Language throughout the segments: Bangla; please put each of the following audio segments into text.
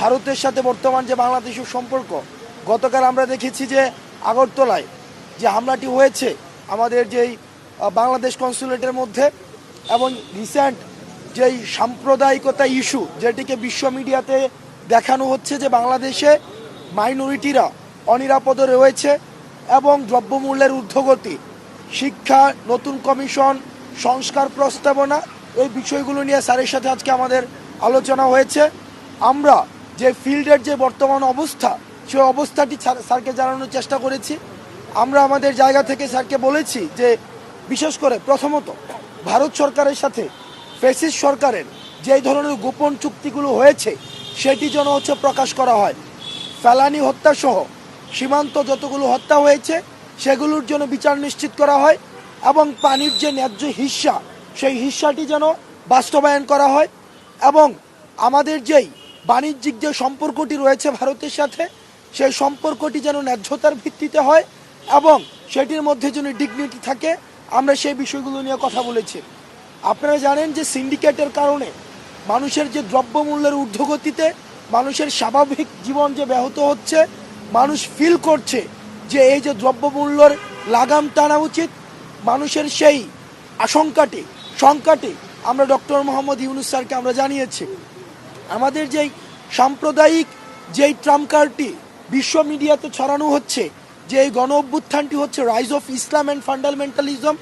ভারতের সাথে বর্তমান যে বাংলাদেশের সম্পর্ক, গতকাল আমরা দেখেছি যে আগরতলায় যে হামলাটি হয়েছে আমাদের যেই বাংলাদেশ কনসুলেটের মধ্যে এবং রিসেন্ট যেই সাম্প্রদায়িকতা ইস্যু যেটিকে বিশ্ব মিডিয়াতে দেখানো হচ্ছে যে বাংলাদেশে মাইনরিটিরা অনিরাপদে রয়েছে এবং দ্রব্যমূল্যের ঊর্ধ্বগতি, শিক্ষা, নতুন কমিশন, সংস্কার প্রস্তাবনা, এই বিষয়গুলো নিয়ে স্যারের সাথে আজকে আমাদের আলোচনা হয়েছে। আমরা যে ফিল্ডের যে বর্তমান অবস্থা, সে অবস্থাটি স্যার- স্যারকে জানানোর চেষ্টা করেছি। আমরা আমাদের জায়গা থেকে স্যারকে বলেছি যে, বিশেষ করে প্রথমত, ভারত সরকারের সাথে ফেসিস সরকারের যেই ধরনের গোপন চুক্তিগুলো হয়েছে, সেটি যেন হচ্ছে প্রকাশ করা হয়। ফেলানি হত্যা সহ সীমান্ত যতগুলো হত্যা হয়েছে, সেগুলোর জন্য বিচার নিশ্চিত করা হয় এবং পানির যে ন্যায্য হিস্সা সেই হিস্সাটি যেন বাস্তবায়ন করা হয় এবং আমাদের যেই বাণিজ্যিক যে সম্পর্কটি রয়েছে ভারতের সাথে, সেই সম্পর্কটি যেন ন্যায্যতার ভিত্তিতে হয় এবং সেটির মধ্যে যেন ডিগনিটি থাকে, আমরা সেই বিষয়গুলো নিয়ে কথা বলেছি। আপনারা জানেন যে সিন্ডিকেটের কারণে মানুষের যে দ্রব্যমূল্যের ঊর্ধ্বগতিতে, মানুষের স্বাভাবিক জীবন যে ব্যাহত হচ্ছে, মানুষ ফিল করছে যে এই যে দ্রব্যমূল্যর লাগাম টানা উচিত, মানুষের সেই আশঙ্কাটি শঙ্কাটি আমরা ডক্টর মোহাম্মদ ইউনুস স্যারকে আমরা জানিয়েছি। আমাদের যেই সাম্প্রদায়িক যেই ট্রাম্প কার্ডটি বিশ্ব মিডিয়াতে ছড়ানো হচ্ছে, যে এই গণ অভ্যুত্থানটি হচ্ছে rise of Islam and fundamentalism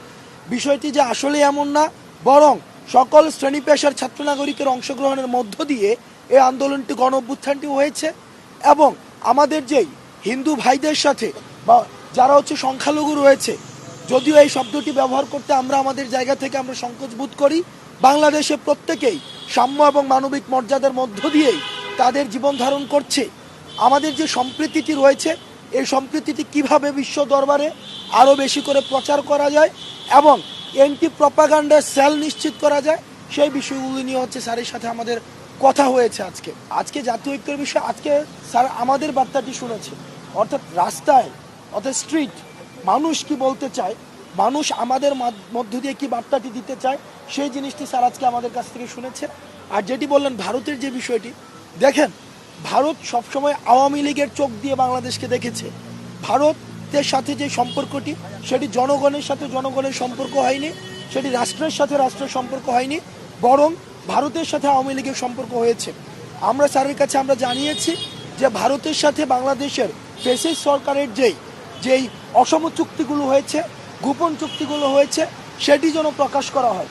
বিষয়টি যে আসলে এমন না, বরং সকল শ্রেণি পেশার ছাত্র নাগরিকের অংশগ্রহণের মধ্য দিয়ে এই আন্দোলনটি গণ অভ্যুত্থানটি হয়েছে এবং আমাদের যেই হিন্দু ভাইদের সাথে বা যারা হচ্ছে সংখ্যালঘু রয়েছে, যদিও এই শব্দটি ব্যবহার করতে আমরা আমাদের জায়গা থেকে আমরা সংকোচ বোধ করি বাংলাদেশে প্রত্যেকেই সাম্য এবং মানবিক মর্যাদার মধ্য দিয়েই তাদের জীবন ধারণ করছে। আমাদের যে সম্প্রীতিটি রয়েছে, এই সম্প্রীতিটি কীভাবে বিশ্ব দরবারে আরও বেশি করে প্রচার করা যায় এবং এন্টি প্রপাগান্ডার সেল নিশ্চিত করা যায়, সেই বিষয়গুলো নিয়ে হচ্ছে স্যারের সাথে আমাদের কথা হয়েছে আজকে। আজকে জাতীয় ঐক্যের বিষয়ে আজকে স্যার আমাদের বার্তাটি শুনেছে। অর্থাৎ রাস্তায়, অর্থাৎ স্ট্রিট মানুষ কি বলতে চায় মানুষ আমাদের মাধ- মধ্য দিয়ে কি বার্তাটি দিতে চায়, সেই জিনিসটি স্যার আজকে আমাদের কাছ থেকে শুনেছে। আর যেটি বললেন ভারতের যে বিষয়টি, দেখেন, ভারত সবসময় আওয়ামী লীগের চোখ দিয়ে বাংলাদেশকে দেখেছে। ভারতের সাথে যে সম্পর্কটি, সেটি জনগণের সাথে জনগণের সম্পর্ক হয়নি, সেটি রাষ্ট্রের সাথে রাষ্ট্রের সম্পর্ক হয়নি, বরং ভারতের সাথে আওয়ামী লীগের সম্পর্ক হয়েছে। আমরা স্যারের কাছে আমরা জানিয়েছি যে ভারতের সাথে বাংলাদেশের ফেসিস সরকারের যেই যেই অসম চুক্তিগুলো হয়েছে গোপন চুক্তিগুলো হয়েছে, সেটি যেন প্রকাশ করা হয়।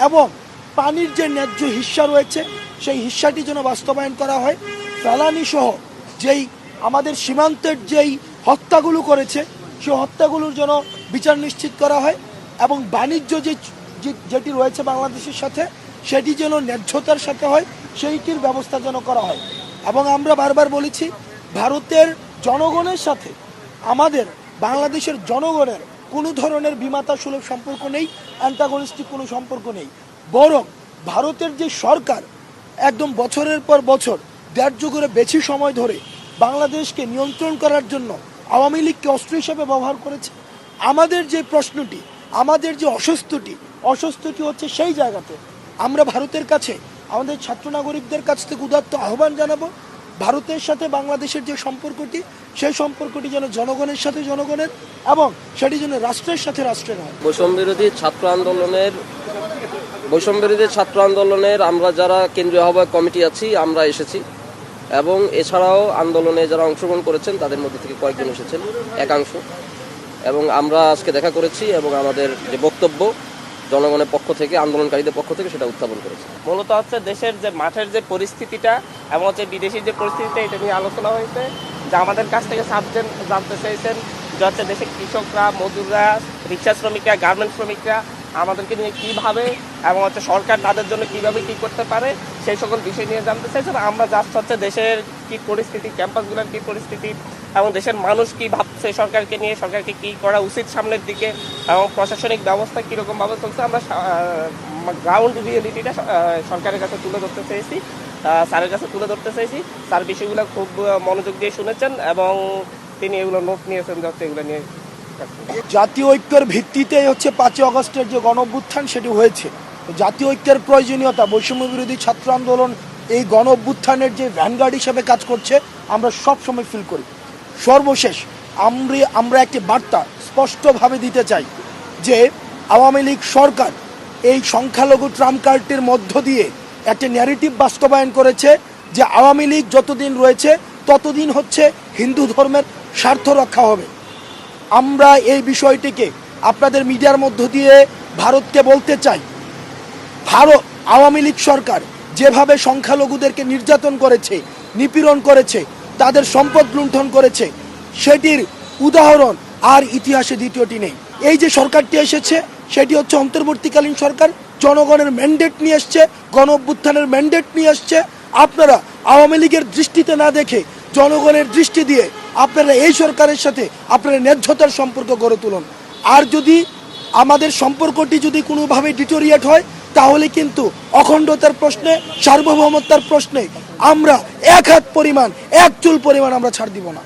এবং পানির যে ন্যায্য হিস্যা রয়েছে, সেই হিস্যাটি যেন বাস্তবায়ন করা হয়। ফেলানি সহ যেই আমাদের সীমান্তের যেই হত্যাগুলো করেছে, সেই হত্যাগুলোর যেন বিচার নিশ্চিত করা হয় এবং বাণিজ্য যে- যেটি রয়েছে বাংলাদেশের সাথে, সেটি যেন ন্যায্যতার সাথে হয়, সেইটির ব্যবস্থা যেন করা হয়। এবং আমরা বারবার বলেছি, ভারতের জনগণের সাথে, আমাদের বাংলাদেশের জনগণের কোনো ধরনের বিমাতা সুলভ সম্পর্ক নেই অ্যান্টাগনিস্টিক কোনো সম্পর্ক নেই। বরং ভারতের যে সরকার, একদম বছরের পর বছর, দেড় যুগের বেশি সময় ধরে বাংলাদেশকে নিয়ন্ত্রণ করার জন্য আওয়ামী লীগকে অস্ত্র হিসেবে ব্যবহার করেছে। আমাদের যে প্রশ্নটি, আমাদের যে অসুস্থটি অসুস্থটি হচ্ছে সেই জায়গাতে আমরা ভারতের কাছে, আমাদের ছাত্র নাগরিকদের কাছ থেকে উদাত্ত আহ্বান জানাব। ভারতের সাথে বাংলাদেশের যে সম্পর্কটি সেই সম্পর্কটি যেন জনগণের সাথে জনগণের এবং সেটি যেন রাষ্ট্রের সাথে রাষ্ট্রের হয়। বৈষম্য বিরোধী ছাত্র আন্দোলনের বৈষম্য বিরোধী ছাত্র আন্দোলনের আমরা যারা কেন্দ্রীয় আহ্বায়ক কমিটি আছি আমরা এসেছি। এবং এছাড়াও আন্দোলনে যারা অংশগ্রহণ করেছেন তাদের মধ্যে থেকে কয়েকজন এসেছেন একাংশ। এবং আমরা আজকে দেখা করেছি এবং আমাদের যে বক্তব্য জনগণের পক্ষ থেকে আন্দোলনকারীদের পক্ষ থেকে সেটা উত্থাপন করেছি। মূলত হচ্ছে দেশের যে মাঠের যে পরিস্থিতিটা এবং হচ্ছে বিদেশি যে পরিস্থিতিটা এটা নিয়ে আলোচনা হয়েছে। যা আমাদের কাছ থেকে সাবজেক্ট জানতে চাইছেন, যে হচ্ছে দেশের কৃষকরা, মজুররা, রিক্সা শ্রমিকরা গার্মেন্ট শ্রমিকরা, আমাদেরকে নিয়ে কীভাবে এবং হচ্ছে সরকার তাদের জন্য কীভাবে কী করতে পারে, সেই সকল বিষয় নিয়ে জানতে চাইছেন। আমরা জাস্ট হচ্ছে দেশের কী পরিস্থিতি ক্যাম্পাসগুলোর কী পরিস্থিতি, এবং দেশের মানুষ কী ভাবছে সরকারকে নিয়ে, সরকারকে কী করা উচিত সামনের দিকে, এবং প্রশাসনিক ব্যবস্থা কীরকমভাবে চলছে, আমরা গ্রাউন্ড রিয়েলিটিটা সরকারের কাছে তুলে ধরতে চেয়েছি স্যারের কাছে তুলে ধরতে চাইছি। স্যার বিষয়গুলো খুব মনোযোগ দিয়ে শুনেছেন এবং তিনি এগুলো নোট নিয়েছেন এগুলো নিয়ে জাতীয় ঐক্যের ভিত্তিতে হচ্ছে পাঁচই আগস্টের যে গণ সেটি হয়েছে। জাতীয় ঐক্যের প্রয়োজনীয়তা বৈষম্য বিরোধী ছাত্র আন্দোলন এই গণ অভ্যুত্থানের যে ভ্যানগার্ড হিসেবে কাজ করছে, আমরা সব সময় ফিল করি। সর্বশেষ, আমরা আমরা একটি বার্তা স্পষ্টভাবে দিতে চাই যে, আওয়ামী লীগ সরকার এই সংখ্যালঘু ট্রাম্প কার্ডটির মধ্য দিয়ে একটা ন্যারেটিভ বাস্তবায়ন করেছে যে আওয়ামী লীগ যতদিন রয়েছে, ততদিন হচ্ছে হিন্দু ধর্মের স্বার্থ রক্ষা হবে। আমরা এই বিষয়টিকে আপনাদের মিডিয়ার মধ্য দিয়ে ভারতকে বলতে চাই। ভারত, আওয়ামী লীগ সরকার যেভাবে সংখ্যালঘুদেরকে নির্যাতন করেছে, নিপীড়ন করেছে, তাদের সম্পদ লুণ্ঠন করেছে, সেটির উদাহরণ আর ইতিহাসে দ্বিতীয়টি নেই। এই যে সরকারটি এসেছে, সেটি হচ্ছে অন্তর্বর্তীকালীন সরকার জনগণের ম্যান্ডেট নিয়ে এসছে গণ অভ্যুত্থানের ম্যান্ডেট নিয়ে এসছে। আপনারা আওয়ামী লীগের দৃষ্টিতে না দেখে জনগণের দৃষ্টি দিয়ে আপনারা এই সরকারের সাথে আপনারা ন্যায্যতার সম্পর্ক গড়ে তুলুন। আর যদি আমাদের সম্পর্কটি যদি কোনোভাবে ডিটোরিয়েট হয়, তাহলে কিন্তু অখণ্ডতার প্রশ্নে সার্বভৌমত্যার প্রশ্নে আমরা এক হাত পরিমাণ, এক চুল পরিমাণ আমরা ছাড় দিব না।